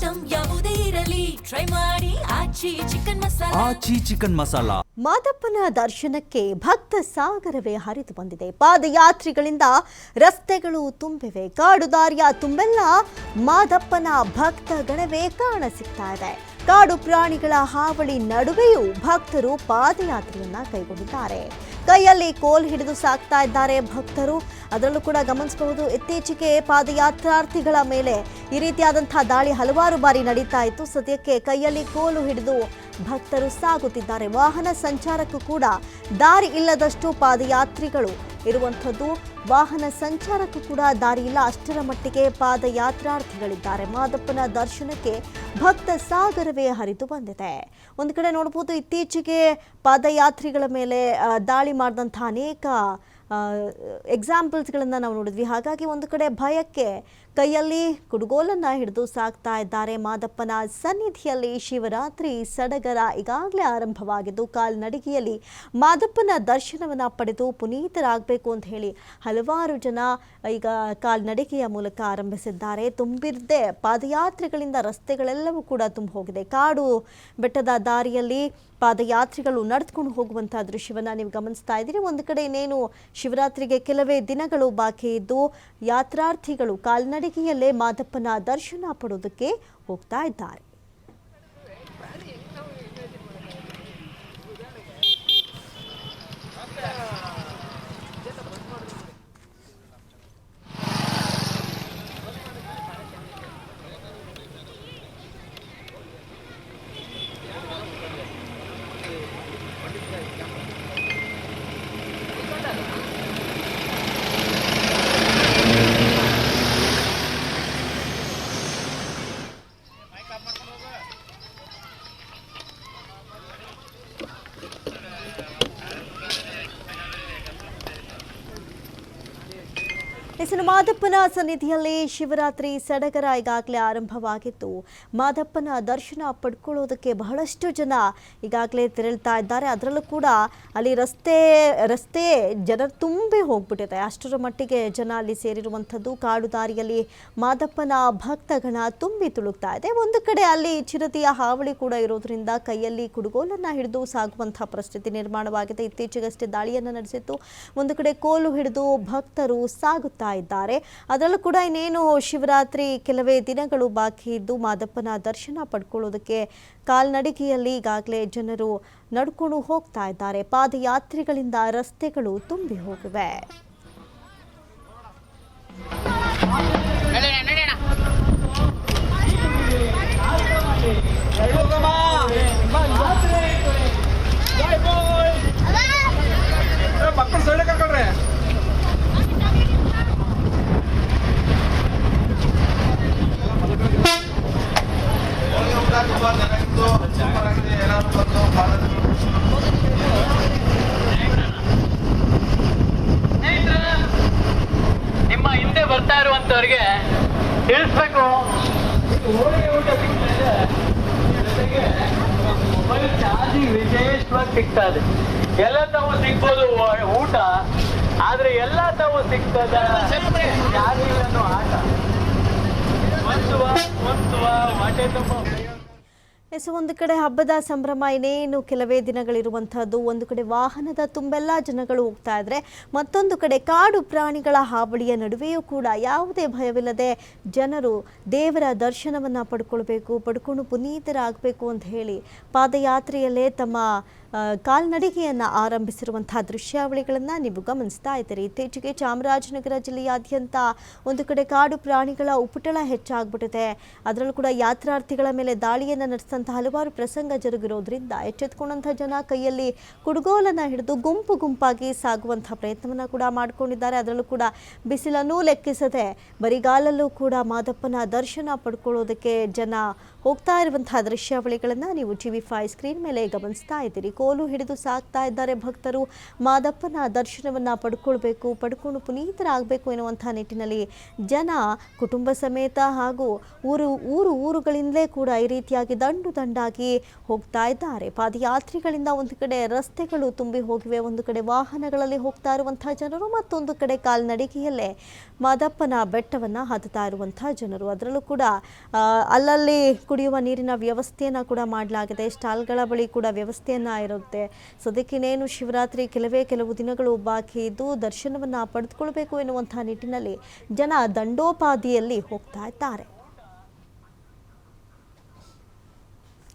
Item ಯಾವುದೇ ಇರಲಿ. Try ಮಾಡಿ. ಆಚಿ ಚಿಕನ್ ಮಸಾಲ. ಆಚಿ ಚಿಕನ್ ಮಸಾಲಾ. ಮಾದಪ್ಪನ ದರ್ಶನಕ್ಕೆ ಭಕ್ತ ಸಾಗರವೇ ಹರಿದು ಬಂದಿದೆ. ಪಾದಯಾತ್ರಿಗಳಿಂದ ರಸ್ತೆಗಳು ತುಂಬಿವೆ. ಕಾಡು ದಾರಿಯ ತುಂಬೆಲ್ಲ ಮಾದಪ್ಪನ ಭಕ್ತ ಗಣವೇ ಕಾಣ ಸಿಗ್ತಾ ಇದೆ. ಕಾಡು ಪ್ರಾಣಿಗಳ ಹಾವಳಿ ನಡುವೆಯೂ ಭಕ್ತರು ಪಾದಯಾತ್ರೆಯನ್ನ ಕೈಗೊಂಡಿದ್ದಾರೆ. ಕೈಯಲ್ಲಿ ಕೋಲ್ ಹಿಡಿದು ಸಾಕ್ತಾ ಇದ್ದಾರೆ ಭಕ್ತರು. ಅದರಲ್ಲೂ ಕೂಡ ಗಮನಿಸಬಹುದು, ಇತ್ತೀಚೆಗೆ ಪಾದಯಾತ್ರಾರ್ಥಿಗಳ ಮೇಲೆ ಈ ರೀತಿಯಾದಂತಹ ದಾಳಿ ಹಲವಾರು ಬಾರಿ ನಡೀತಾ ಇತ್ತು. ಸದ್ಯಕ್ಕೆ ಕೈಯಲ್ಲಿ ಕೋಲು ಹಿಡಿದು ಭಕ್ತರು ಸಾಗುತ್ತಿದ್ದಾರೆ. ವಾಹನ ಸಂಚಾರಕ್ಕೂ ಕೂಡ ದಾರಿ ಇಲ್ಲದಷ್ಟು ಪಾದಯಾತ್ರಿಗಳು ಇರುವಂಥದ್ದು. ವಾಹನ ಸಂಚಾರಕ್ಕೂ ಕೂಡ ದಾರಿ ಇಲ್ಲ. ಅಷ್ಟರ ಮಟ್ಟಿಗೆ ಪಾದಯಾತ್ರಾರ್ಥಿಗಳಿದ್ದಾರೆ. ಮಾದಪ್ಪನ ದರ್ಶನಕ್ಕೆ ಭಕ್ತ ಸಾಗರವೇ ಹರಿದು ಬಂದಿದೆ. ಒಂದು ಕಡೆ ನೋಡ್ಬೋದು, ಇತ್ತೀಚೆಗೆ ಪಾದಯಾತ್ರಿಗಳ ಮೇಲೆ ದಾಳಿ ಮಾಡಿದಂಥ ಅನೇಕ ಎಕ್ಸಾಂಪಲ್ಸ್ಗಳನ್ನು ನಾವು ನೋಡಿದ್ವಿ. ಹಾಗಾಗಿ ಒಂದು ಕಡೆ ಭಯಕ್ಕೆ ಕೈಯಲ್ಲಿ ಕುಡುಗೋಲನ್ನು ಹಿಡಿದು ಸಾಕ್ತಾ ಇದ್ದಾರೆ ಮಾದಪ್ಪನ ಸನ್ನಿಧಿಯಲ್ಲಿ ಶಿವರಾತ್ರಿ ಸಡಗರ ಈಗಾಗಲೇ ಆರಂಭವಾಗಿದ್ದು, ಕಾಲ್ನಡಿಗೆಯಲ್ಲಿ ಮಾದಪ್ಪನ ದರ್ಶನವನ್ನು ಪಡೆದು ಪುನೀತರಾಗಬೇಕು ಅಂತ ಹೇಳಿ ಹಲವಾರು ಜನ ಈಗ ಕಾಲ್ನಡಿಗೆಯ ಮೂಲಕ ಆರಂಭಿಸಿದ್ದಾರೆ. ತುಂಬಿರದೆ ಪಾದಯಾತ್ರೆಗಳಿಂದ ರಸ್ತೆಗಳೆಲ್ಲವೂ ಕೂಡ ತುಂಬ ಹೋಗಿದೆ ಕಾಡು ಬೆಟ್ಟದ ದಾರಿಯಲ್ಲಿ ಪಾದಯಾತ್ರಿಗಳು ನಡೆದುಕೊಂಡು ಹೋಗುವಂತಹ ದೃಶ್ಯವನ್ನು ನೀವು ಗಮನಿಸ್ತಾ ಇದ್ದೀರಿ. ಒಂದು ಕಡೆ ಇನ್ನೇನು ಶಿವರಾತ್ರಿಗೆ ಕೆಲವೇ ದಿನಗಳು ಬಾಕಿ ಇದ್ದು, ಯಾತ್ರಾರ್ಥಿಗಳು ಕಾಲ್ನಡಿಗೆಯಲ್ಲೇ ಮಾದಪ್ಪನ ದರ್ಶನ ಪಡೋದಕ್ಕೆ ಹೋಗ್ತಾ ಇದ್ದಾರೆ. ಮಾದಪ್ಪನ ಸನ್ನಿಧಿಯಲ್ಲಿ ಶಿವರಾತ್ರಿ ಸಡಗರ ಈಗಾಗಲೇ ಆರಂಭವಾಗಿತ್ತು. ಮಾದಪ್ಪನ ದರ್ಶನ ಪಡ್ಕೊಳ್ಳೋದಕ್ಕೆ ಬಹಳಷ್ಟು ಜನ ಈಗಾಗಲೇ ತೆರಳ್ತಾ ಇದ್ದಾರೆ. ಅದರಲ್ಲೂ ಕೂಡ ಅಲ್ಲಿ ರಸ್ತೆ ರಸ್ತೆ ಜನ ತುಂಬಿ ಹೋಗ್ಬಿಟ್ಟಿದೆ. ಅಷ್ಟರ ಮಟ್ಟಿಗೆ ಜನ ಅಲ್ಲಿ ಸೇರಿರುವಂಥದ್ದು ಕಾಡು ದಾರಿಯಲ್ಲಿ ಮಾದಪ್ಪನ ಭಕ್ತಗಣ ತುಂಬಿ ತುಳುಕ್ತಾ ಇದೆ. ಒಂದು ಕಡೆ ಅಲ್ಲಿ ಚಿರತೆಯ ಹಾವಳಿ ಕೂಡ ಇರೋದ್ರಿಂದ ಕೈಯಲ್ಲಿ ಕುಡುಗೋಲನ್ನು ಹಿಡಿದು ಸಾಗುವಂತಹ ಪರಿಸ್ಥಿತಿ ನಿರ್ಮಾಣವಾಗಿದೆ. ಇತ್ತೀಚೆಗಷ್ಟೇ ದಾಳಿಯನ್ನು ನಡೆಸಿತ್ತು. ಒಂದು ಕಡೆ ಕೋಲು ಹಿಡಿದು ಭಕ್ತರು ಸಾಗುತ್ತಾ ಇದ್ದಾರೆ. ಅದರಲ್ಲೂ ಕೂಡ ಇನ್ನೇನು ಶಿವರಾತ್ರಿ ಕೆಲವೇ ದಿನಗಳು ಬಾಕಿ ಇದ್ದು ಮಾದಪ್ಪನ ದರ್ಶನ ಪಡ್ಕೊಳ್ಳೋದಕ್ಕೆ ಕಾಲ್ನಡಿಗೆಯಲ್ಲಿ ಈಗಾಗಲೇ ಜನರು ನಡ್ಕೊಂಡು ಹೋಗ್ತಾ ಇದ್ದಾರೆ. ಪಾದಯಾತ್ರಿಗಳಿಂದ ರಸ್ತೆಗಳು ತುಂಬಿ ಹೋಗಿವೆ. ಹೋಳಿಗೆ ಊಟ ಸಿಗ್ತದೆ. ಜೊತೆಗೆ ಮೊಬೈಲ್ ಚಾರ್ಜಿಂಗ್ ವಿಶೇಷವಾಗಿ ಸಿಗ್ತಾ ಇದೆ ಎಲ್ಲ ತಾವು ಸಿಗ್ಬೋದು ಊಟ ಆದ್ರೆ ಎಲ್ಲ ತಾವು ಸಿಗ್ತದ ಚಾರ್ಜಿಂಗ್ ಅನ್ನೋ ಆಟ ಒಂದು ಒಂದು ಹೊಟ್ಟೆ ತುಂಬ ಎಸ್ ಒಂದು ಕಡೆ ಹಬ್ಬದ ಸಂಭ್ರಮ, ಇನ್ನೇನು ಕೆಲವೇ ದಿನಗಳಿರುವಂಥದ್ದು, ಒಂದು ಕಡೆ ವಾಹನದ ತುಂಬೆಲ್ಲ ಜನಗಳು ಹೋಗ್ತಾ ಇದ್ರೆ ಮತ್ತೊಂದು ಕಡೆ ಕಾಡು ಪ್ರಾಣಿಗಳ ಹಾವಳಿಯ ನಡುವೆಯೂ ಕೂಡ ಯಾವುದೇ ಭಯವಿಲ್ಲದೆ ಜನರು ದೇವರ ದರ್ಶನವನ್ನು ಪಡ್ಕೊಳ್ಬೇಕು, ಪಡ್ಕೊಂಡು ಪುನೀತರಾಗಬೇಕು ಅಂತ ಹೇಳಿ ಪಾದಯಾತ್ರೆಯಲ್ಲೇ ತಮ್ಮ ಕಾಲ್ನಡಿಗೆಯನ್ನು ಆರಂಭಿಸಿರುವಂತಹ ದೃಶ್ಯಾವಳಿಗಳನ್ನು ನೀವು ಗಮನಿಸ್ತಾ ಇದ್ದೀರಿ. ಇತ್ತೀಚೆಗೆ ಚಾಮರಾಜನಗರ ಜಿಲ್ಲೆಯಾದ್ಯಂತ ಒಂದು ಕಡೆ ಕಾಡು ಪ್ರಾಣಿಗಳ ಉಪಟಳ ಹೆಚ್ಚಾಗ್ಬಿಟ್ಟಿದೆ. ಅದರಲ್ಲೂ ಕೂಡ ಯಾತ್ರಾರ್ಥಿಗಳ ಮೇಲೆ ದಾಳಿಯನ್ನು ನಡೆಸಿದಂಥ ಹಲವಾರು ಪ್ರಸಂಗ ಜರುಗಿರೋದ್ರಿಂದ ಎಚ್ಚೆತ್ಕೊಂಡಂಥ ಜನ ಕೈಯಲ್ಲಿ ಕುಡುಗೋಲನ್ನು ಹಿಡಿದು ಗುಂಪು ಗುಂಪಾಗಿ ಸಾಗುವಂಥ ಪ್ರಯತ್ನವನ್ನು ಕೂಡ ಮಾಡ್ಕೊಂಡಿದ್ದಾರೆ. ಅದರಲ್ಲೂ ಕೂಡ ಬಿಸಿಲನ್ನೂ ಲೆಕ್ಕಿಸದೆ ಬರಿಗಾಲಲ್ಲೂ ಕೂಡ ಮಾದಪ್ಪನ ದರ್ಶನ ಪಡ್ಕೊಳ್ಳೋದಕ್ಕೆ ಜನ ಹೋಗ್ತಾ ಇರುವಂತಹ ದೃಶ್ಯಾವಳಿಗಳನ್ನು ನೀವು ಟಿ ವಿ ಫೈ ಸ್ಕ್ರೀನ್ ಮೇಲೆ ಗಮನಿಸ್ತಾ ಇದ್ದೀರಿ. ಕೋಲು ಹಿಡಿದು ಸಾಕ್ತಾ ಇದ್ದಾರೆ ಭಕ್ತರು. ಮಾದಪ್ಪನ ದರ್ಶನವನ್ನು ಪಡ್ಕೊಳ್ಬೇಕು, ಪಡ್ಕೊಂಡು ಪುನೀತರಾಗಬೇಕು ಎನ್ನುವಂಥ ನಿಟ್ಟಿನಲ್ಲಿ ಜನ ಕುಟುಂಬ ಸಮೇತ ಹಾಗೂ ಊರು ಊರು, ಊರುಗಳಿಂದಲೇ ಕೂಡ ಈ ರೀತಿಯಾಗಿ ದಂಡು ದಂಡು ದಂಡಾಗಿ ಹೋಗ್ತಾ ಇದ್ದಾರೆ. ಪಾದಯಾತ್ರಿಗಳಿಂದ ಒಂದು ಕಡೆ ರಸ್ತೆಗಳು ತುಂಬಿ ಹೋಗಿವೆ, ಒಂದು ಕಡೆ ವಾಹನಗಳಲ್ಲಿ ಹೋಗ್ತಾ ಇರುವಂತಹ ಜನರು ಮತ್ತೊಂದು ಕಡೆ ಕಾಲ್ನಡಿಗೆಯಲ್ಲೇ ಮಾದಪ್ಪನ ಬೆಟ್ಟವನ್ನು ಹತ್ತುತ್ತಾ ಇರುವಂತಹ ಜನರು. ಅದರಲ್ಲೂ ಕೂಡ ಅಲ್ಲಲ್ಲಿ ಕುಡಿಯುವ ನೀರಿನ ವ್ಯವಸ್ಥೆಯನ್ನು ಕೂಡ ಮಾಡಲಾಗಿದೆ. ಸ್ಟಾಲ್ಗಳ ಬಳಿ ಕೂಡ ವ್ಯವಸ್ಥೆಯನ್ನು ಇರುತ್ತೆ. ಸೊ ಅದಕ್ಕಿನ್ನೇನು ಶಿವರಾತ್ರಿ ಕೆಲವೇ ಕೆಲವು ದಿನಗಳು ಬಾಕಿ ಇದ್ದು ದರ್ಶನವನ್ನು ಪಡೆದುಕೊಳ್ಬೇಕು ಎನ್ನುವಂಥ ನಿಟ್ಟಿನಲ್ಲಿ ಜನ ದಂಡೋಪಾದಿಯಲ್ಲಿ ಹೋಗ್ತಾ ಇದ್ದಾರೆ.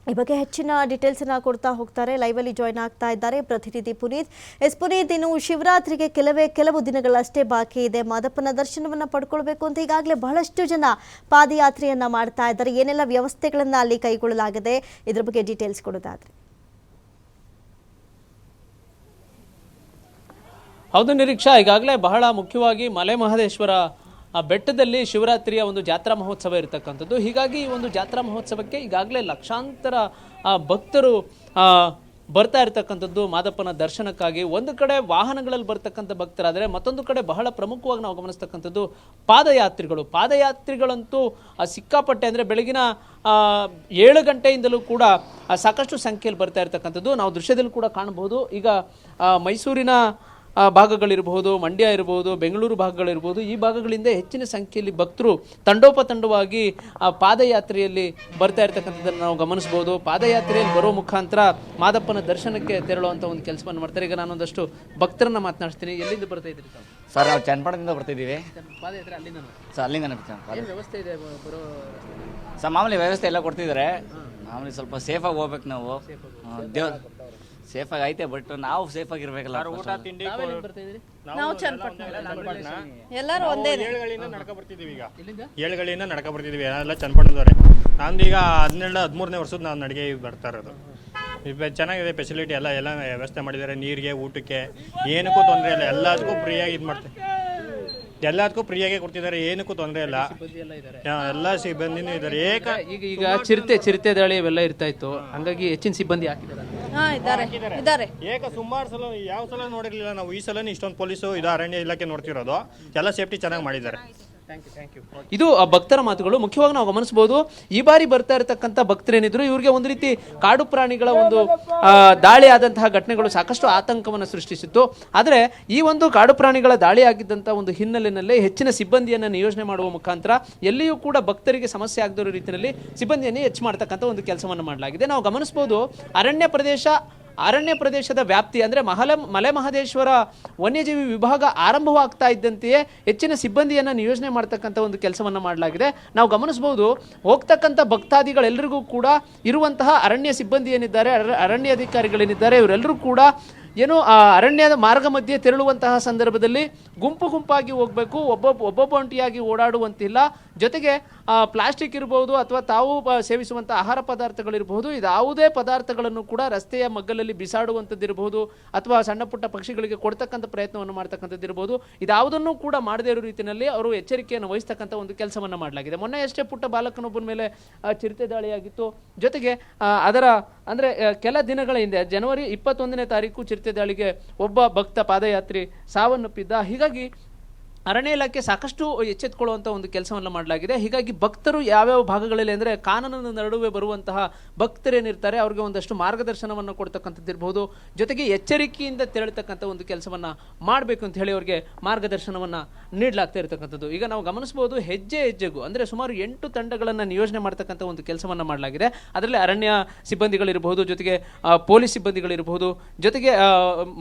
ಈ ಬಗ್ಗೆ ಹೆಚ್ಚಿನ ಡೀಟೇಲ್ಸ್ ಅನ್ನ ಕೊಡ್ತಾ ಹೋಗ್ತಾರೆ. ಲೈವ್ ಅಲ್ಲಿ ಜಾಯ್ನ್ ಆಗ್ತಾ ಇದ್ದಾರೆ ಪ್ರತಿನಿಧಿ ಪುನೀತ್. ಎಸ್ ಪುನೀತ್, ಇನ್ನು ಶಿವರಾತ್ರಿಗೆ ಕೆಲವೇ, ಕೆಲವು ದಿನಗಳಷ್ಟೇ ಬಾಕಿ ಇದೆ. ಮಾದಪ್ಪನ ದರ್ಶನವನ್ನ ಪಡ್ಕೊಳ್ಬೇಕು ಅಂತ ಈಗಾಗಲೇ ಬಹಳಷ್ಟು ಜನ ಪಾದಯಾತ್ರೆಯನ್ನ ಮಾಡ್ತಾ ಇದ್ದಾರೆ. ಏನೆಲ್ಲ ವ್ಯವಸ್ಥೆಗಳನ್ನ ಅಲ್ಲಿ ಕೈಗೊಳ್ಳಲಾಗಿದೆ? ಇದ್ರ ಬಗ್ಗೆ ಡೀಟೇಲ್ಸ್ ಕೊಡೋದಾದ್ರೆ. ಹೌದು ನಿರೀಕ್ಷಾ, ಈಗಾಗಲೇ ಬಹಳ ಮುಖ್ಯವಾಗಿ ಮಲೆ ಮಹದೇಶ್ವರ ಆ ಬೆಟ್ಟದಲ್ಲಿ ಶಿವರಾತ್ರಿಯ ಒಂದು ಜಾತ್ರಾ ಮಹೋತ್ಸವ ಇರತಕ್ಕಂಥದ್ದು. ಹೀಗಾಗಿ ಈ ಒಂದು ಜಾತ್ರಾ ಮಹೋತ್ಸವಕ್ಕೆ ಈಗಾಗಲೇ ಲಕ್ಷಾಂತರ ಭಕ್ತರು ಬರ್ತಾ ಇರತಕ್ಕಂಥದ್ದು ಮಾದಪ್ಪನ ದರ್ಶನಕ್ಕಾಗಿ. ಒಂದು ಕಡೆ ವಾಹನಗಳಲ್ಲಿ ಬರ್ತಕ್ಕಂಥ ಭಕ್ತರಾದರೆ ಮತ್ತೊಂದು ಕಡೆ ಬಹಳ ಪ್ರಮುಖವಾಗಿ ನಾವು ಗಮನಿಸ್ತಕ್ಕಂಥದ್ದು ಪಾದಯಾತ್ರಿಗಳು. ಪಾದಯಾತ್ರಿಗಳಂತೂ ಸಿಕ್ಕಾಪಟ್ಟೆ ಅಂದರೆ ಬೆಳಗಿನ ಏಳು ಗಂಟೆಯಿಂದಲೂ ಕೂಡ ಸಾಕಷ್ಟು ಸಂಖ್ಯೆಯಲ್ಲಿ ಬರ್ತಾ ಇರತಕ್ಕಂಥದ್ದು. ನಾವು ದೃಶ್ಯದಲ್ಲಿ ಕೂಡ ಕಾಣಬಹುದು. ಈಗ ಮೈಸೂರಿನ ಭಾಗಗಳಿರಬಹುದು ಮಂಡ್ಯ ಇರಬಹುದು ಬೆಂಗಳೂರು ಭಾಗಗಳಿರ್ಬೋದು ಈ ಭಾಗಗಳಿಂದ ಹೆಚ್ಚಿನ ಸಂಖ್ಯೆಯಲ್ಲಿ ಭಕ್ತರು ತಂಡೋಪತಂಡವಾಗಿ ಆ ಪಾದಯಾತ್ರೆಯಲ್ಲಿ ಬರ್ತಾ ಇರ್ತಕ್ಕಂಥದ್ದನ್ನು ನಾವು ಗಮನಿಸ್ಬೋದು. ಪಾದಯಾತ್ರೆಯಲ್ಲಿ ಬರೋ ಮುಖಾಂತರ ಮಾದಪ್ಪನ ದರ್ಶನಕ್ಕೆ ತೆರಳುವಂಥ ಒಂದು ಕೆಲಸವನ್ನು ಮಾಡ್ತಾರೆ. ಈಗ ನಾನೊಂದಷ್ಟು ಭಕ್ತರನ್ನ ಮಾತನಾಡ್ತೀನಿ ಎಲ್ಲಿಂದ ಬರ್ತಾ ಇದ್ರಿ ಸರ್ ನಾವು ಚನ್ನಪಟ್ಟಣದಿಂದ ಬರ್ತಿದ್ದೀವಿ. ಪಾದಯಾತ್ರೆ ಅಲ್ಲಿಂದ ಸರ್ ಅಲ್ಲಿಂದ ವ್ಯವಸ್ಥೆ ಇದೆ ಬರೋ ಸರ್ ಮಾಮೂಲಿ ವ್ಯವಸ್ಥೆ ಎಲ್ಲ ಕೊಡ್ತಿದ್ದಾರೆ. ಮಾಮೂಲಿ ಸ್ವಲ್ಪ ಸೇಫಾಗಿ ಹೋಗ್ಬೇಕು ನಾವು. ದೇವ್ ಆಗಿ ಐತೆ ಬಟ್ ನಾವು ಸೇಫ್ ಆಗಿರ್ಬೇಕಲ್ಲ ಊಟ ತಿಂಡಿ ಬರ್ತಾ ಇದ್ದೀರಿ ಎಲ್ಲರೂ ಒಂದೇ ಏಳುಗಳಿಂದ ನಡ್ಕ ಬರ್ತಿದೀವಿ ಈಗ. ಏಳುಗಳಿಂದ ನಡ್ಕ ಬರ್ತಿದೀವಿ ಎಲ್ಲ ಚನ್ನಪಟ್ಟಣದವ್ರೆ ನಾನು ಈಗ ಹದಿನೇಳು ಹದಿಮೂರನೇ ವರ್ಷದ ನಾನು ನಡಿಗೆ ಬರ್ತಾ ಇರೋದು. ಚೆನ್ನಾಗಿದೆ ಫೆಸಿಲಿಟಿ ಎಲ್ಲ ಎಲ್ಲ ವ್ಯವಸ್ಥೆ ಮಾಡಿದ್ದಾರೆ. ನೀರಿಗೆ ಊಟಕ್ಕೆ ಏನಕ್ಕೂ ತೊಂದರೆ ಇಲ್ಲ. ಎಲ್ಲದಕ್ಕೂ ಫ್ರೀಯಾಗಿ ಇದು ಮಾಡ್ತಾರೆ ಎಲ್ಲದಕ್ಕೂ ಫ್ರೀಯಾಗಿ ಕೊಡ್ತಿದ್ದಾರೆ. ಏನಕ್ಕೂ ತೊಂದರೆ ಇಲ್ಲ. ಎಲ್ಲ ಸಿಬ್ಬಂದಿನೂ ಇದ್ದಾರೆ. ಏಕ ಈಗ ಈಗ ಚಿರತೆ ಚಿರತೆ ದಾಳಿ ಇವೆಲ್ಲ ಇರ್ತಾ ಇತ್ತು. ಹಂಗಾಗಿ ಹೆಚ್ಚಿನ ಸಿಬ್ಬಂದಿ ಹಾಕಿದ್ದಾರೆ. ಹಾ ಇದ್ದಾರೆ. ಇದ್ದಾರೆ. ಏಕ ಸುಮಾರು ಸಲ ಯಾವ ಸಲ ನೋಡಿರ್ಲಿಲ್ಲ ನಾವು? ಈ ಸಲ ಇಷ್ಟೊಂದು ಪೊಲೀಸ್ ಇದು ಅರಣ್ಯ ಇಲಾಖೆ ನೋಡ್ತಿರೋದು. ಎಲ್ಲ ಸೇಫ್ಟಿ ಚೆನ್ನಾಗಿ ಮಾಡಿದ್ದಾರೆ. ಇದು ಭಕ್ತರ ಮಾತುಗಳು. ಮುಖ್ಯವಾಗಿ ನಾವು ಗಮನಿಸಬಹುದು, ಈ ಬಾರಿ ಬರ್ತಾ ಇರತಕ್ಕಂಥ ಭಕ್ತರೇನಿದ್ರು, ಇವರಿಗೆ ಒಂದು ರೀತಿ ಕಾಡು ಪ್ರಾಣಿಗಳ ಒಂದು ದಾಳಿ ಆದಂತಹ ಘಟನೆಗಳು ಸಾಕಷ್ಟು ಆತಂಕವನ್ನು ಸೃಷ್ಟಿಸಿತ್ತು. ಆದರೆ ಈ ಒಂದು ಕಾಡು ಪ್ರಾಣಿಗಳ ದಾಳಿ ಆಗಿದ್ದಂಥ ಒಂದು ಹಿನ್ನೆಲೆಯಲ್ಲಿ ಹೆಚ್ಚಿನ ಸಿಬ್ಬಂದಿಯನ್ನು ನಿಯೋಜನೆ ಮಾಡುವ ಮುಖಾಂತರ ಎಲ್ಲಿಯೂ ಕೂಡ ಭಕ್ತರಿಗೆ ಸಮಸ್ಯೆ ಆಗದಿರೋ ರೀತಿಯಲ್ಲಿ ಸಿಬ್ಬಂದಿಯನ್ನು ಹೆಚ್ಚು ಮಾಡ್ತಕ್ಕಂಥ ಒಂದು ಕೆಲಸವನ್ನು ಮಾಡಲಾಗಿದೆ. ನಾವು ಗಮನಿಸಬಹುದು, ಅರಣ್ಯ ಪ್ರದೇಶ ಅರಣ್ಯ ಪ್ರದೇಶದ ವ್ಯಾಪ್ತಿ ಅಂದರೆ ಮಹಲ ಮಲೆ ಮಹದೇಶ್ವರ ವನ್ಯಜೀವಿ ವಿಭಾಗ ಆರಂಭವಾಗ್ತಾ ಇದ್ದಂತೆಯೇ ಹೆಚ್ಚಿನ ಸಿಬ್ಬಂದಿಯನ್ನು ನಿಯೋಜನೆ ಮಾಡ್ತಕ್ಕಂಥ ಒಂದು ಕೆಲಸವನ್ನು ಮಾಡಲಾಗಿದೆ. ನಾವು ಗಮನಿಸಬಹುದು ಹೋಗ್ತಕ್ಕಂಥ ಭಕ್ತಾದಿಗಳೆಲ್ಲರಿಗೂ ಕೂಡ ಇರುವಂತಹ ಅರಣ್ಯ ಸಿಬ್ಬಂದಿ ಏನಿದ್ದಾರೆ, ಅರ- ಅರಣ್ಯ ಅಧಿಕಾರಿಗಳೇನಿದ್ದಾರೆ ಇವರೆಲ್ಲರೂ ಕೂಡ ಏನು ಆ ಅರಣ್ಯದ ಮಾರ್ಗ ಮಧ್ಯೆ ತೆರಳುವಂತಹ ಸಂದರ್ಭದಲ್ಲಿ ಗುಂಪು ಗುಂಪಾಗಿ ಹೋಗಬೇಕು ಒಬ್ಬೊಬ್ಬ ಒಬ್ಬೊಬ್ಬೊಂಟಿಯಾಗಿ ಓಡಾಡುವಂತಿಲ್ಲ. ಜೊತೆಗೆ ಪ್ಲಾಸ್ಟಿಕ್ ಇರ್ಬೋದು ಅಥವಾ ತಾವು ಸೇವಿಸುವಂಥ ಆಹಾರ ಪದಾರ್ಥಗಳಿರಬಹುದು ಯಾವುದೇ ಪದಾರ್ಥಗಳನ್ನು ಕೂಡ ರಸ್ತೆಯ ಮಗ್ಗಲಲ್ಲಿ ಬಿಸಾಡುವಂಥದ್ದಿರಬಹುದು ಅಥವಾ ಸಣ್ಣ ಪುಟ್ಟ ಪಕ್ಷಿಗಳಿಗೆ ಕೊಡ್ತಕ್ಕಂಥ ಪ್ರಯತ್ನವನ್ನು ಮಾಡ್ತಕ್ಕಂಥದ್ದು ಇರಬಹುದು ಇದಾವುದನ್ನು ಕೂಡ ಮಾಡದೇ ಇರೋ ರೀತಿಯಲ್ಲಿ ಅವರು ಎಚ್ಚರಿಕೆಯನ್ನು ವಹಿಸ್ತಕ್ಕಂಥ ಒಂದು ಕೆಲಸವನ್ನು ಮಾಡಲಾಗಿದೆ. ಮೊನ್ನೆ ಎಷ್ಟೇ ಪುಟ್ಟ ಬಾಲಕನೊಬ್ಬನ ಮೇಲೆ ಚಿರತೆ ದಾಳಿಯಾಗಿತ್ತು. ಜೊತೆಗೆ ಅದರ ಅಂದರೆ ಕೆಲ ದಿನಗಳ ಹಿಂದೆ ಜನವರಿ ಇಪ್ಪತ್ತೊಂದನೇ ತಾರೀಕು ಚಿರತೆ ದಾಳಿಗೆ ಒಬ್ಬ ಭಕ್ತ ಪಾದಯಾತ್ರಿ ಸಾವನ್ನಪ್ಪಿದ್ದ. ಹೀಗಾಗಿ ಅರಣ್ಯ ಇಲಾಖೆ ಸಾಕಷ್ಟು ಎಚ್ಚೆತ್ತುಕೊಳ್ಳುವಂಥ ಒಂದು ಕೆಲಸವನ್ನು ಮಾಡಲಾಗಿದೆ. ಹೀಗಾಗಿ ಭಕ್ತರು ಯಾವ್ಯಾವ ಭಾಗಗಳಲ್ಲಿ ಅಂದರೆ ಕಾನೂನಿನ ನಡುವೆ ಬರುವಂತಹ ಭಕ್ತರೇನಿರ್ತಾರೆ ಅವ್ರಿಗೆ ಒಂದಷ್ಟು ಮಾರ್ಗದರ್ಶನವನ್ನು ಕೊಡ್ತಕ್ಕಂಥದ್ದು ಇರಬಹುದು ಜೊತೆಗೆ ಎಚ್ಚರಿಕೆಯಿಂದ ತೆರಳತಕ್ಕಂಥ ಒಂದು ಕೆಲಸವನ್ನು ಮಾಡಬೇಕು ಅಂತ ಹೇಳಿ ಅವ್ರಿಗೆ ಮಾರ್ಗದರ್ಶನವನ್ನು ನೀಡಲಾಗ್ತಾ ಇರತಕ್ಕಂಥದ್ದು. ಈಗ ನಾವು ಗಮನಿಸಬಹುದು, ಹೆಜ್ಜೆ ಹೆಜ್ಜೆಗೂ, ಅಂದರೆ ಸುಮಾರು ಎಂಟು ತಂಡಗಳನ್ನು ನಿಯೋಜನೆ ಮಾಡ್ತಕ್ಕಂಥ ಒಂದು ಕೆಲಸವನ್ನು ಮಾಡಲಾಗಿದೆ. ಅದರಲ್ಲಿ ಅರಣ್ಯ ಸಿಬ್ಬಂದಿಗಳಿರಬಹುದು ಜೊತೆಗೆ ಪೊಲೀಸ್ ಸಿಬ್ಬಂದಿಗಳಿರಬಹುದು ಜೊತೆಗೆ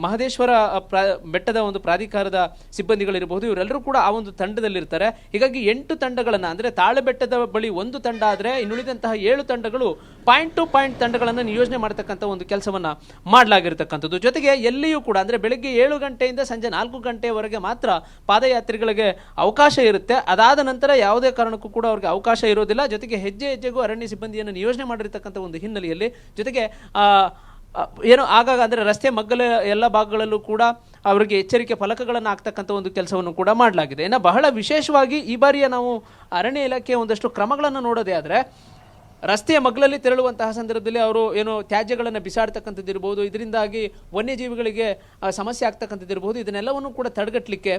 ಮಹದೇಶ್ವರ ಪ್ರಾ, ಬೆಟ್ಟದ ಒಂದು ಪ್ರಾಧಿಕಾರದ ಸಿಬ್ಬಂದಿಗಳಿರಬಹುದು ಇವರೆಲ್ಲರೂ ಕೂಡ ಆ ಒಂದು ತಂಡದಲ್ಲಿರ್ತಾರೆ. ಹೀಗಾಗಿ ಎಂಟು ತಂಡಗಳನ್ನು, ಅಂದರೆ ತಾಳೆಬೆಟ್ಟದ ಬಳಿ ಒಂದು ತಂಡ ಆದರೆ ಇನ್ನುಳಿದಂತಹ ಏಳು ತಂಡಗಳು ಪಾಯಿಂಟ್ ಟು ಪಾಯಿಂಟ್ ತಂಡಗಳನ್ನು ನಿಯೋಜನೆ ಮಾಡತಕ್ಕಂಥ ಒಂದು ಕೆಲಸವನ್ನು ಮಾಡಲಾಗಿರ್ತಕ್ಕಂಥದ್ದು. ಜೊತೆಗೆ ಎಲ್ಲಿಯೂ ಕೂಡ, ಅಂದರೆ ಬೆಳಗ್ಗೆ ಏಳು ಗಂಟೆಯಿಂದ ಸಂಜೆ ನಾಲ್ಕು ಗಂಟೆಯವರೆಗೆ ಮಾತ್ರ ಪಾದಯಾತ್ರಿಗಳಿಗೆ ಅವಕಾಶ ಇರುತ್ತೆ. ಅದಾದ ನಂತರ ಯಾವುದೇ ಕಾರಣಕ್ಕೂ ಕೂಡ ಅವರಿಗೆ ಅವಕಾಶ ಇರೋದಿಲ್ಲ. ಜೊತೆಗೆ ಹೆಜ್ಜೆ ಹೆಜ್ಜೆಗೂ ಅರಣ್ಯ ಸಿಬ್ಬಂದಿಯನ್ನು ನಿಯೋಜನೆ ಮಾಡಿರ್ತಕ್ಕಂಥ ಒಂದು ಹಿನ್ನೆಲೆಯಲ್ಲಿ ಜೊತೆಗೆ ಏನು ಆಗಾಗ ಅಂದರೆ ರಸ್ತೆ ಮಗ್ಗಲ ಎಲ್ಲ ಭಾಗಗಳಲ್ಲೂ ಕೂಡ ಅವರಿಗೆ ಎಚ್ಚರಿಕೆ ಫಲಕಗಳನ್ನು ಹಾಕ್ತಕ್ಕಂಥ ಒಂದು ಕೆಲಸವನ್ನು ಕೂಡ ಮಾಡಲಾಗಿದೆ. ಇನ್ನು ಬಹಳ ವಿಶೇಷವಾಗಿ ಈ ಬಾರಿಯ ನಾವು ಅರಣ್ಯ ಇಲಾಖೆಯ ಒಂದಷ್ಟು ಕ್ರಮಗಳನ್ನು ನೋಡೋದೇ ಆದರೆ ರಸ್ತೆಯ ಮಗ್ಗಲಲ್ಲಿ ತೆರಳುವಂತಹ ಸಂದರ್ಭದಲ್ಲಿ ಅವರು ಏನು ತ್ಯಾಜ್ಯಗಳನ್ನು ಬಿಸಾಡ್ತಕ್ಕಂಥದ್ದಿರ್ಬೋದು ಇದರಿಂದಾಗಿ ವನ್ಯಜೀವಿಗಳಿಗೆ ಸಮಸ್ಯೆ ಆಗ್ತಕ್ಕಂಥದ್ದಿರ್ಬೋದು ಇದನ್ನೆಲ್ಲವನ್ನು ಕೂಡ ತಡೆಗಟ್ಟಲಿಕ್ಕೆ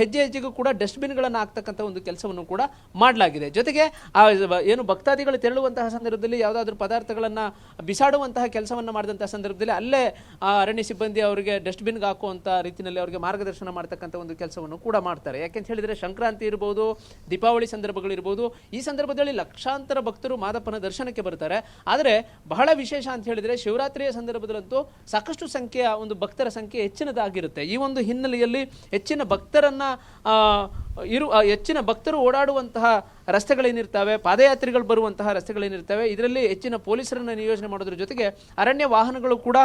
ಹೆಜ್ಜೆ ಹೆಜ್ಜೆಗೂ ಕೂಡ ಡಸ್ಟ್ಬಿನ್ಗಳನ್ನು ಹಾಕ್ತಕ್ಕಂಥ ಒಂದು ಕೆಲಸವನ್ನು ಕೂಡ ಮಾಡಲಾಗಿದೆ. ಜೊತೆಗೆ ಏನು ಭಕ್ತಾದಿಗಳು ತೆರಳುವಂತಹ ಸಂದರ್ಭದಲ್ಲಿ ಯಾವುದಾದ್ರೂ ಪದಾರ್ಥಗಳನ್ನು ಬಿಸಾಡುವಂತಹ ಕೆಲಸವನ್ನು ಮಾಡಿದಂಥ ಸಂದರ್ಭದಲ್ಲಿ ಅಲ್ಲೇ ಅರಣ್ಯ ಸಿಬ್ಬಂದಿ ಅವರಿಗೆ ಡಸ್ಟ್ಬಿನ್ಗೆ ಹಾಕುವಂಥ ರೀತಿಯಲ್ಲಿ ಅವರಿಗೆ ಮಾರ್ಗದರ್ಶನ ಮಾಡ್ತಕ್ಕಂಥ ಒಂದು ಕೆಲಸವನ್ನು ಕೂಡ ಮಾಡ್ತಾರೆ. ಯಾಕೆಂತ ಹೇಳಿದರೆ, ಸಂಕ್ರಾಂತಿ ಇರ್ಬೋದು, ದೀಪಾವಳಿ ಸಂದರ್ಭಗಳಿರ್ಬೋದು, ಈ ಸಂದರ್ಭದಲ್ಲಿ ಲಕ್ಷಾಂತರ ಭಕ್ತರು ಮಾದಪ್ಪನ ದರ್ಶನಕ್ಕೆ ಬರ್ತಾರೆ. ಆದರೆ ಬಹಳ ವಿಶೇಷ ಅಂತ ಹೇಳಿದರೆ ಶಿವರಾತ್ರಿಯ ಸಂದರ್ಭದಲ್ಲಂತೂ ಸಾಕಷ್ಟು ಸಂಖ್ಯೆಯ ಒಂದು ಭಕ್ತರ ಸಂಖ್ಯೆ ಹೆಚ್ಚಿನದಾಗಿರುತ್ತೆ. ಈ ಒಂದು ಹಿನ್ನೆಲೆಯಲ್ಲಿ ಹೆಚ್ಚಿನ ಭಕ್ತರನ್ನು ಇರು ಹೆಚ್ಚಿನ ಭಕ್ತರು ಓಡಾಡುವಂತಹ ರಸ್ತೆಗಳೇನಿರ್ತವೆ, ಪಾದಯಾತ್ರಿಗಳು ಬರುವಂತಹ ರಸ್ತೆಗಳೇನಿರ್ತವೆ, ಇದರಲ್ಲಿ ಹೆಚ್ಚಿನ ಪೊಲೀಸರನ್ನು ನಿಯೋಜನೆ ಮಾಡೋದ್ರ ಜೊತೆಗೆ ಅರಣ್ಯ ವಾಹನಗಳು ಕೂಡ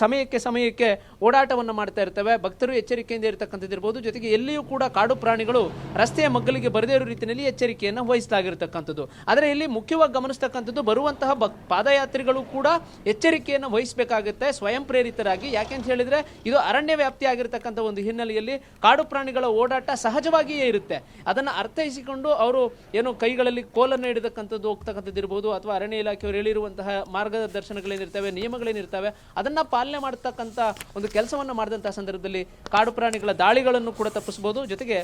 ಸಮಯಕ್ಕೆ ಸಮಯಕ್ಕೆ ಓಡಾಟವನ್ನು ಮಾಡ್ತಾ ಇರ್ತವೆ. ಭಕ್ತರು ಎಚ್ಚರಿಕೆಯಿಂದ ಇರತಕ್ಕಂಥದ್ದು ಇರ್ಬೋದು. ಜೊತೆಗೆ ಎಲ್ಲಿಯೂ ಕೂಡ ಕಾಡು ಪ್ರಾಣಿಗಳು ರಸ್ತೆಯ ಮಗ್ಗಲಿಗೆ ಬರದೇ ಇರೋ ರೀತಿಯಲ್ಲಿ ಎಚ್ಚರಿಕೆಯನ್ನು ವಹಿಸಲಾಗಿರ್ತಕ್ಕಂಥದ್ದು ಆದರೆ ಇಲ್ಲಿ ಮುಖ್ಯವಾಗಿ ಗಮನಿಸ್ತಕ್ಕಂಥದ್ದು ಬರುವಂತಹ ಭಕ್, ಪಾದಯಾತ್ರಿಗಳು ಕೂಡ ಎಚ್ಚರಿಕೆಯನ್ನು ವಹಿಸಬೇಕಾಗುತ್ತೆ, ಸ್ವಯಂ ಪ್ರೇರಿತರಾಗಿ. ಯಾಕೆಂತ ಹೇಳಿದ್ರೆ, ಇದು ಅರಣ್ಯ ವ್ಯಾಪ್ತಿಯಾಗಿರ್ತಕ್ಕಂಥ ಒಂದು ಹಿನ್ನೆಲೆಯಲ್ಲಿ ಕಾಡು ಪ್ರಾಣಿಗಳ ಓಡಾಟ ಸಹಜವಾಗಿಯೇ ಇರುತ್ತೆ. ಅದನ್ನು ಅರ್ಥೈಸಿಕೊಂಡು ಅವರು ಏನು ಕೈಗಳಲ್ಲಿ ಕೋಲನ್ನು ಹಿಡಿದಕ್ಕಂಥದ್ದು ಹೋಗ್ತಕ್ಕಂಥದ್ದು ಇರ್ಬೋದು ಅಥವಾ ಅರಣ್ಯ ಇಲಾಖೆಯವರು ಹೇಳಿರುವಂತಹ ಮಾರ್ಗದರ್ಶನಗಳೇನಿರ್ತವೆ ನಿಯಮಗಳೇನಿರ್ತವೆ, ಅದನ್ನ ಪಾಲನೆ ಮಾಡ್ತಕ್ಕಂಥ ಒಂದು ಕೆಲಸವನ್ನು ಮಾಡಿದಂಥ ಸಂದರ್ಭದಲ್ಲಿ ಕಾಡು ಪ್ರಾಣಿಗಳ ದಾಳಿಗಳನ್ನು ಕೂಡ ತಪ್ಪಿಸ್ಬೋದು. ಜೊತೆಗೆ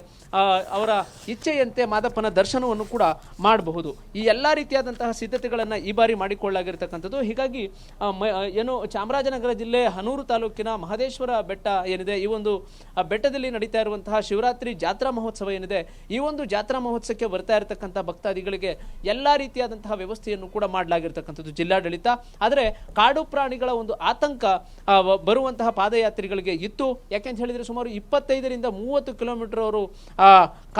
ಅವರ ಇಚ್ಛೆಯಂತೆ ಮಾದಪ್ಪನ ದರ್ಶನವನ್ನು ಕೂಡ ಮಾಡಬಹುದು. ಈ ಎಲ್ಲ ರೀತಿಯಾದಂತಹ ಸಿದ್ಧತೆಗಳನ್ನು ಈ ಬಾರಿ ಮಾಡಿಕೊಳ್ಳಾಗಿರ್ತಕ್ಕಂಥದ್ದು ಹೀಗಾಗಿ ಏನು ಚಾಮರಾಜನಗರ ಜಿಲ್ಲೆ ಹನೂರು ತಾಲೂಕಿನ ಮಹದೇಶ್ವರ ಬೆಟ್ಟ ಏನಿದೆ, ಈ ಒಂದು ಬೆಟ್ಟದಲ್ಲಿ ನಡೀತಾ ಇರುವಂತಹ ಶಿವರಾತ್ರಿ ಜಾತ್ರಾ ಮಹೋತ್ಸವ ಏನಿದೆ, ಈ ಒಂದು ಜಾತ್ರಾ ಮಹೋತ್ಸವಕ್ಕೆ ಬರ್ತಾ ಇರತಕ್ಕಂಥ ಭಕ್ತಾದಿಗಳಿಗೆ ಎಲ್ಲ ರೀತಿಯಾದಂತಹ ವ್ಯವಸ್ಥೆಯನ್ನು ಕೂಡ ಮಾಡಲಾಗಿರ್ತಕ್ಕಂಥದ್ದು ಜಿಲ್ಲಾಡಳಿತ. ಆದರೆ ಕಾಡು ಪ್ರಾಣಿಗಳ ಒಂದು ಆತಂಕ ಬರುವಂತಹ ಪಾದಯಾತ್ರಿಗಳಿಗೆ ಇತ್ತು. ಯಾಕೆಂತ ಹೇಳಿದ್ರೆ ಸುಮಾರು ಇಪ್ಪತ್ತೈದರಿಂದ ಮೂವತ್ತು ಕಿಲೋಮೀಟರ್ ಅವರು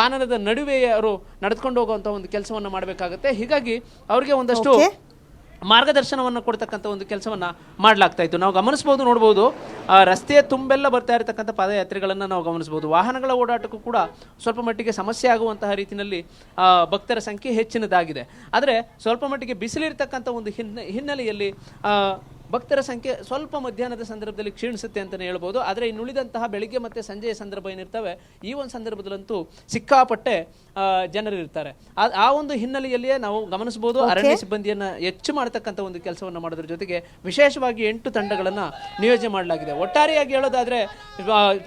ಕಾನನದ ನಡುವೆ ಅವರು ನಡೆದುಕೊಂಡು ಹೋಗುವಂತಹ ಒಂದು ಕೆಲಸವನ್ನು ಮಾಡಬೇಕಾಗುತ್ತೆ. ಹೀಗಾಗಿ ಅವರಿಗೆ ಒಂದಷ್ಟು. ಮಾರ್ಗದರ್ಶನವನ್ನು ಕೊಡ್ತಕ್ಕಂಥ ಒಂದು ಕೆಲಸವನ್ನು ಮಾಡಲಾಗ್ತಾ ಇತ್ತು. ನಾವು ಗಮನಿಸ್ಬೋದು, ನೋಡ್ಬೋದು ರಸ್ತೆಯ ತುಂಬೆಲ್ಲ ಬರ್ತಾ ಇರತಕ್ಕಂಥ ಪಾದಯಾತ್ರೆಗಳನ್ನು ನಾವು ಗಮನಿಸ್ಬೋದು. ವಾಹನಗಳ ಓಡಾಟಕ್ಕೂ ಕೂಡ ಸ್ವಲ್ಪ ಮಟ್ಟಿಗೆ ಸಮಸ್ಯೆ ಆಗುವಂತಹ ರೀತಿಯಲ್ಲಿ ಭಕ್ತರ ಸಂಖ್ಯೆ ಹೆಚ್ಚಿನದಾಗಿದೆ. ಆದರೆ ಸ್ವಲ್ಪ ಮಟ್ಟಿಗೆ ಬಿಸಿಲಿರ್ತಕ್ಕಂಥ ಒಂದು ಹಿನ್ನೆ, ಹಿನ್ನೆಲೆಯಲ್ಲಿ ಭಕ್ತರ ಸಂಖ್ಯೆ ಸ್ವಲ್ಪ ಮಧ್ಯಾಹ್ನದ ಸಂದರ್ಭದಲ್ಲಿ ಕ್ಷೀಣಿಸುತ್ತೆ ಅಂತಲೇ ಹೇಳ್ಬೋದು. ಆದರೆ ಇನ್ನುಳಿದಂತಹ ಬೆಳಿಗ್ಗೆ ಮತ್ತು ಸಂಜೆಯ ಸಂದರ್ಭ ಏನಿರ್ತವೆ ಈ ಒಂದು ಸಂದರ್ಭದಲ್ಲಂತೂ ಸಿಕ್ಕಾಪಟ್ಟೆ ಆ, ಜನರು ಇರ್ತಾರೆ. ಆ- ಒಂದು ಹಿನ್ನೆಲೆಯಲ್ಲಿಯೇ ನಾವು ಗಮನಿಸಬಹುದು ಅರಣ್ಯ ಸಿಬ್ಬಂದಿಯನ್ನ ಹೆಚ್ಚು ಮಾಡತಕ್ಕಂಥ ಒಂದು ಕೆಲಸವನ್ನು ಮಾಡೋದ್ರ ಜೊತೆಗೆ ವಿಶೇಷವಾಗಿ ಎಂಟು ತಂಡಗಳನ್ನು ನಿಯೋಜನೆ ಮಾಡಲಾಗಿದೆ. ಒಟ್ಟಾರೆಯಾಗಿ ಹೇಳೋದಾದ್ರೆ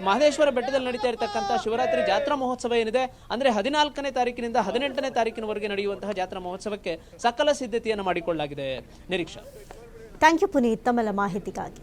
ಮಹದೇಶ್ವರ ಬೆಟ್ಟದಲ್ಲಿ ನಡೀತಾ ಇರತಕ್ಕಂಥ ಶಿವರಾತ್ರಿ ಜಾತ್ರಾ ಮಹೋತ್ಸವ ಏನಿದೆ ಅಂದ್ರೆ ಹದಿನಾಲ್ಕನೇ ತಾರೀಕಿನಿಂದ ಹದಿನೆಂಟನೇ ತಾರೀಕಿನವರೆಗೆ ನಡೆಯುವಂತಹ ಜಾತ್ರಾ ಮಹೋತ್ಸವಕ್ಕೆ ಸಕಲ ಸಿದ್ಧತೆಯನ್ನು ಮಾಡಿಕೊಳ್ಳಲಾಗಿದೆ. ನಿರೀಕ್ಷಾ. ಥ್ಯಾಂಕ್ ಯು ಪುನೀತ್ ತಮ್ಮೆಲ್ಲ ಮಾಹಿತಿಗಾಗಿ